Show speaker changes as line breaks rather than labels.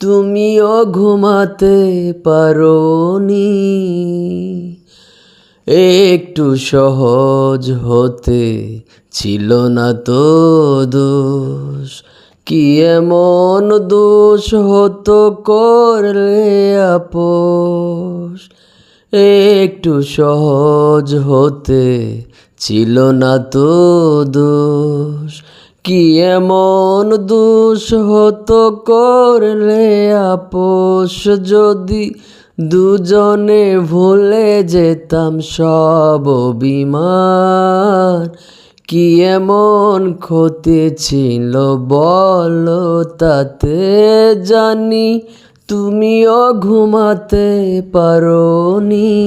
তুমিও ঘুমাতে পারোনি। একটু সহজ হতে ছিল না তো দোষ। কি এমন দোষ হতো করলে আপোষ? একটু সহজ হতে ছিল না তো দোষ। কি এমন দোষ হতো করলে আপোষ? যদি দুজনে ভুলে যেতাম সব বিমান কি এমন ক্ষতি ছিল বলো তাতে? জানি তুমিও ঘুমাতে পারোনি।